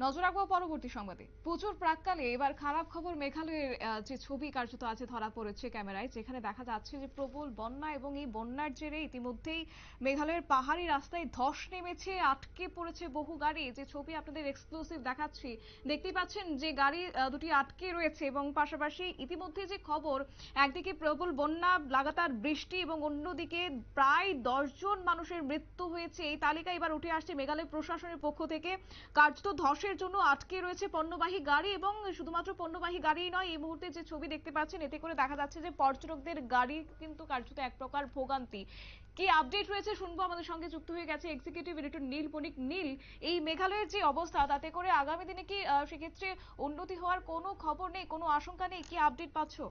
নজর রাখব পরবর্তী সংবাদে। পুজোর প্রাককালে এবার খারাপ খবর মেঘালয়ের যে ছবি কার্যত আছে, ধরা পড়েছে ক্যামেরায়, যেখানে দেখা যাচ্ছে যে প্রবল বন্যা এবং এই বন্যার জেরে ইতিমধ্যেই মেঘালয়ের পাহাড়ি রাস্তায় ধস নেমেছে, আটকে পড়েছে বহু গাড়ি। যে ছবি আপনাদের এক্সক্লুসিভ দেখাচ্ছি, দেখতেই পাচ্ছেন যে গাড়ি দুটি আটকে রয়েছে এবং পাশাপাশি ইতিমধ্যে যে খবর, একদিকে প্রবল বন্যা, লাগাতার বৃষ্টি এবং অন্যদিকে প্রায় দশজন মানুষের মৃত্যু হয়েছে। এই তালিকা এবার উঠে আসছে মেঘালয় প্রশাসনের পক্ষ থেকে। কার্যত ধসের জন্য আটকে রয়েছে পণ্যবাহী গাড়ি এবং শুধুমাত্র পণ্যবাহী গাড়ি নয়, এই মুহূর্তে যে ছবি দেখতে পাচ্ছেন, এতে করে দেখা যাচ্ছে যে পর্যটকদের গাড়ি কিন্তু কার্যত এক প্রকার ভোগান্তি। কি আপডেট রয়েছে শুনব, আমাদের সঙ্গে যুক্ত হয়ে গেছে এক্সিকিউটিভ এডিটর নীল বণিক। নীল, এই মেঘালয়ের যে অবস্থা, তাতে করে আগামী দিনে কি সেক্ষেত্রে উন্নতি হওয়ার কোনো খবর নেই, কোনো আশঙ্কা নেই? কি আপডেট পাচ্ছো?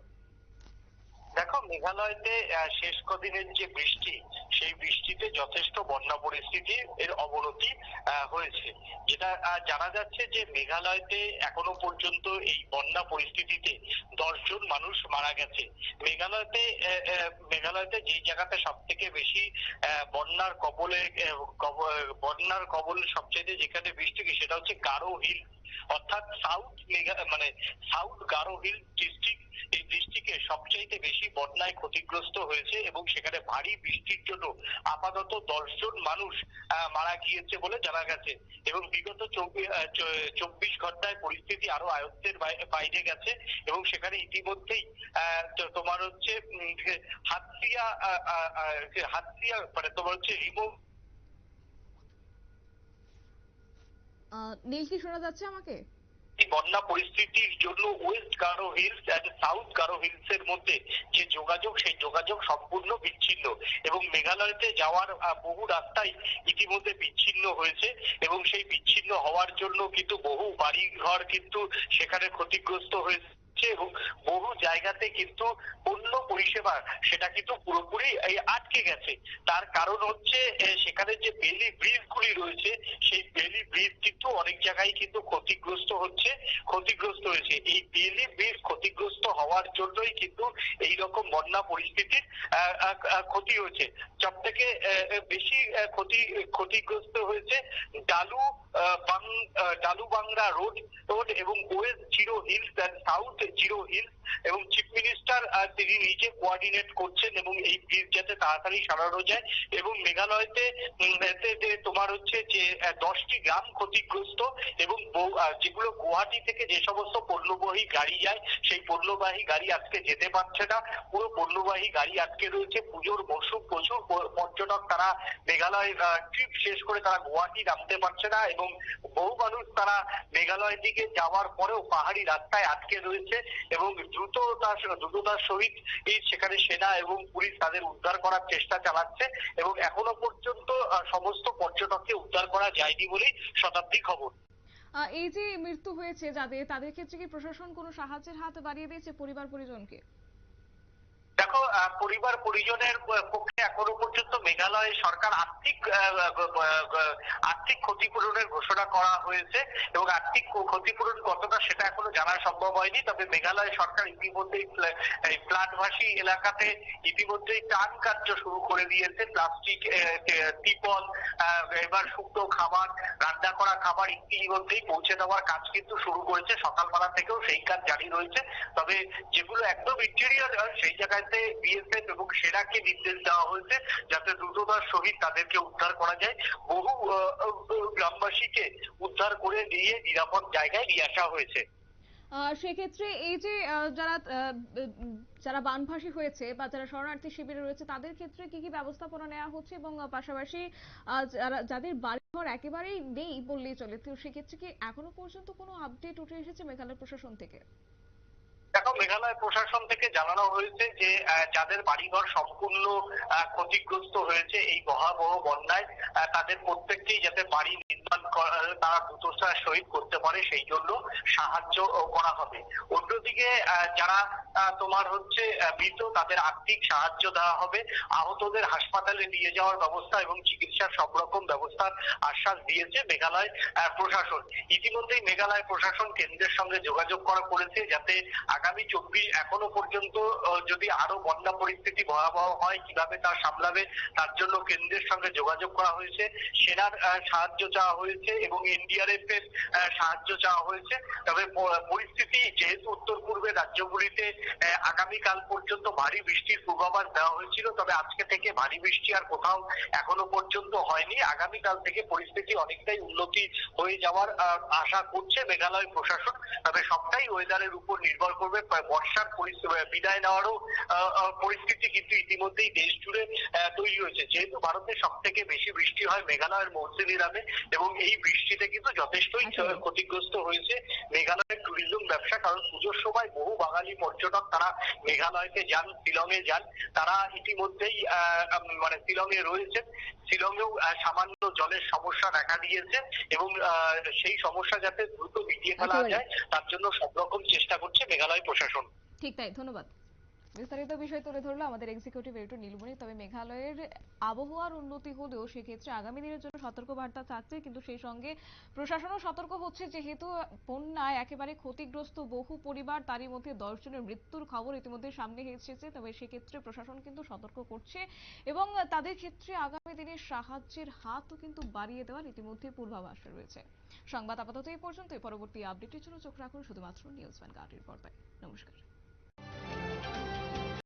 দেখো, মেঘালয়তে শেষ কদিনের যে বৃষ্টি, সেই বৃষ্টিতে যথেষ্ট বন্যা পরিস্থিতি এর অবনতি হয়েছে। যেটা জানা যাচ্ছে যে মেঘালয়তে এখনও পর্যন্ত এই বন্যা পরিস্থিতিতে দশজন মানুষ মারা গেছে। মেঘালয়তে মেঘালয়তে যে জায়গাতে সব থেকে বেশি বন্যার কবলে বন্যার কবল সবচেয়ে যেখানে বৃষ্টি সেটা হচ্ছে গারো হিল। অর্থাৎ সাউথ মানে সাউথ গারো হিল ডিস্ট্রিক্ট এই ডিস্ট্রিক্টে সবচাইতে বেশি বন্যায় ক্ষতিগ্রস্ত হয়েছে এবং সেখানে ভারী বৃষ্টির জন্য আপাতত দশজন মানুষ মারা গিয়েছে বলে জানা গেছে। এবং বিগত চব্বি- চব্বিশ ঘন্টায় পরিস্থিতি আরও আয়ত্তের বাইরে গেছে এবং সেখানে ইতিমধ্যেই তোমার হচ্ছে হাতিয়া হাতিয়া মানে তোমার হচ্ছে রিমো নীল কি শোনা যাচ্ছে আমাকে? বন্যা পরিস্থিতির জন্য west Garo hills and south Garo hills এর মধ্যে যে যোগাযোগ, সেই যোগাযোগ সম্পূর্ণ বিচ্ছিন্ন এবং মেঘালয়তে যাওয়ার বহু রাস্তাই ইতিমধ্যে বিচ্ছিন্ন হয়েছে এবং সেই বিচ্ছিন্ন হওয়ার জন্য কিন্তু বহু বাড়ি ঘর কিন্তু সেখানে ক্ষতিগ্রস্ত হয়েছে। এবং বহু জায়গাতে কিন্তু অন্য পরিষেবা সেটা কিন্তু পুরোপুরি আটকে গেছে। তার কারণ হচ্ছে সেখানে যে বেলি ব্রিজ গুলি রয়েছে, সেই বেলি ব্রিজ কিন্তু অনেক জায়গায় কিন্তু ক্ষতিগ্রস্ত হচ্ছে, ক্ষতিগ্রস্ত হয়েছে। এই বেলি ব্রিজ ক্ষতিগ্রস্ত হওয়ার জন্যই কিন্তু এই রকম বন্যা পরিস্থিতির ক্ষতি হয়েছে। সব থেকে বেশি ক্ষতি, ক্ষতিগ্রস্ত হয়েছে ডালু বাংলা রোড রোড এবং west zero hills and south zero hills এবং চিফ মিনিস্টার তিনি নিজে কোঅর্ডিনেট করছেন এবং এই ব্রিজ যাতে তাড়াতাড়ি সারানো যায় এবং মেঘালয়তে যে তোমার হচ্ছে যে দশটি গ্রাম ক্ষতিগ্রস্ত এবং যেগুলো গুয়াহাটি থেকে যে সমস্ত পণ্যবাহী গাড়ি যায়, সেই পণ্যবাহী গাড়ি আজকে যেতে পারছে না। পুরো পণ্যবাহী গাড়ি আটকে রয়েছে। পুজোর মরশুম প্রচুর পর্যটক তারা মেঘালয় ট্রিপ শেষ করে তারা গুয়াহাটি নামতে পারছে না এবং বহু মানুষ তারা মেঘালয়ের দিকে যাওয়ার পরেও পাহাড়ি রাস্তায় আটকে রয়েছে এবং দ্রুততার দ্রুততার সহিত সেখানে সেনা এবং পুলিশ তাদের উদ্ধার করার চেষ্টা চালাচ্ছে এবং এখনও পর্যন্ত সমস্ত পর্যটককে উদ্ধার করা যায়নি বলেই শতাব্দী খবর। এই যে মৃত্যু হয়েছে যাদের, তাদের ক্ষেত্রে কি প্রশাসন কোনো সাহায্যের হাত বাড়িয়ে দিয়েছে পরিবার পরিজনকে দেখো পরিবার পরিজনের পক্ষে এখনও পর্যন্ত মেঘালয় সরকার আর্থিক আর্থিক ক্ষতিপূরণের ঘোষণা করা হয়েছে এবং আর্থিক ক্ষতিপূরণ কতটা সেটা এখনও জানা সম্ভব হয়নি। তবে মেঘালয় সরকার ইতিমধ্যেই প্লাটভাসী এলাকাতে ইতিমধ্যেই ত্রাণ কার্য শুরু করে দিয়েছে। প্লাস্টিক টিপল এবার শুকনো খাবার, রান্না করা খাবার ইতিমধ্যেই পৌঁছে দেওয়ার কাজ কিন্তু শুরু করেছে। সকালবেলা থেকেও সেই কাজ জারি রয়েছে। তবে যেগুলো একদম ইন্টেরিয়র সেই জায়গাতে বিএসএফ এবং সেনাকে নির্দেশ দেওয়া হয়েছে যাতে দ্রুততার সহিত তাদেরকে উদ্ধার করা যায়। বহু গ্রামবাসীকে উদ্ধার করে নিয়ে নিরাপদ জায়গায় নিয়ে আসা হয়েছে। সেক্ষেত্রে এই যে যারা যারা বানভাসী হয়েছে বা যারা শরণার্থী শিবিরে রয়েছে, তাদের ক্ষেত্রে কি কি ব্যবস্থাপনা নেওয়া হচ্ছে এবং পাশাপাশি যারা, যাদের বাড়িঘর একেবারেই নেই বললেই চলে, তো সেক্ষেত্রে কি এখনও পর্যন্ত কোনো আপডেট উঠে এসেছে মেঘালয় প্রশাসন থেকে? দেখো মেঘালয় প্রশাসন থেকে জানানো হয়েছে যে যাদের বাড়িঘর সম্পূর্ণ ক্ষতিগ্রস্ত হয়েছে এই ভয়াবহ বন্যায় তাদের প্রত্যেককেই যাতে বাড়ি নির্মাণ তারা দ্রুততার সহিত করতে পারে, সেই জন্য সাহায্য করা হবে। অন্যদিকে যারা তোমার হচ্ছে মৃত, তাদের আর্থিক সাহায্য দেওয়া হবে। আহতদের হাসপাতালে নিয়ে যাওয়ার ব্যবস্থা এবং চিকিৎসার সব রকম ব্যবস্থার আশ্বাস দিয়েছে মেঘালয় প্রশাসন। ইতিমধ্যেই মেঘালয় প্রশাসন কেন্দ্রের সঙ্গে যোগাযোগ করা করেছে, যাতে আগামী চব্বিশ এখনও পর্যন্ত যদি আরও বন্যা পরিস্থিতি ভয়াবহ হয়, কীভাবে তা সামলাবে, তার জন্য কেন্দ্রের সঙ্গে যোগাযোগ করা হয়েছে, সেনার সাহায্য চাওয়া হয়েছে এবং এনডিআরএফ এর সাহায্য চাওয়া হয়েছে। তবে পরিস্থিতি যেহেতু উত্তর পূর্বের রাজ্যগুলিতে আগামীকাল পর্যন্ত ভারী বৃষ্টির পূর্বাভাস দেওয়া হয়েছিল, তবে আজকে থেকে ভারী বৃষ্টি আর কোথাও এখনও পর্যন্ত হয়নি। আগামীকাল থেকে পরিস্থিতি অনেকটাই উন্নতি হয়ে যাওয়ার আশা করছে মেঘালয় প্রশাসন। তবে সবটাই ওয়েদারের উপর নির্ভর করবে। প্রায় বর্ষার বিদায় নেওয়ারও পরিস্থিতি কিন্তু ইতিমধ্যেই দেশ জুড়ে আহ, তৈরি হয়েছে। যেহেতু ভারতে সব থেকে বেশি বৃষ্টি হয় মেঘালয়ের মৌসুমী মৌসুমিরামে এবং এই বৃষ্টিতে কিন্তু যথেষ্টই ক্ষতিগ্রস্ত হয়েছে মেঘালয়ের ট্যুরিজম ব্যবসা কারণ পুজোর সময় বহু বাঙালি পর্যটক তারা মেঘালয়তে যান শিলংয়ে যান। তারা ইতিমধ্যেই মানে শিলংয়ে রয়েছেন। শিলংয়েও সামান্য জলের সমস্যা দেখা দিয়েছে এবং আহ, সেই সমস্যা যাতে দ্রুত মিটিয়ে ফেলা যায় তার জন্য সব রকম চেষ্টা করছে মেঘালয় প্রশাসন। ঠিক তাই ধন্যবাদ। বিস্তারিত বিষয় তুলে ধরলো আমাদের এক্সিকিউটিভ এডিটর নীলমণি। তবে মেঘালয়ের আবহাওয়ার উন্নতি হলেও সেক্ষেত্রে আগামী দিনের জন্য সতর্কবার্তা থাকছে, কিন্তু সেই সঙ্গে প্রশাসনও সতর্ক হচ্ছে, যেহেতু বন্যায় একেবারে ক্ষতিগ্রস্ত বহু পরিবার, তারই মধ্যে দশ জনের মৃত্যুর খবর ইতিমধ্যে সামনে এসেছে। তবে সেক্ষেত্রে প্রশাসন কিন্তু সতর্ক করছে এবং তাদের ক্ষেত্রে আগামী দিনে সাহায্যের হাতও কিন্তু বাড়িয়ে দেওয়ার ইতিমধ্যে পূর্বাভাস রয়েছে। সংবাদ আপাতত এই পর্যন্তই। পরবর্তী আপডেটের জন্য চোখ রাখুন শুধুমাত্র নিউজ ভ্যানগার্ডের পর্দায়। নমস্কার।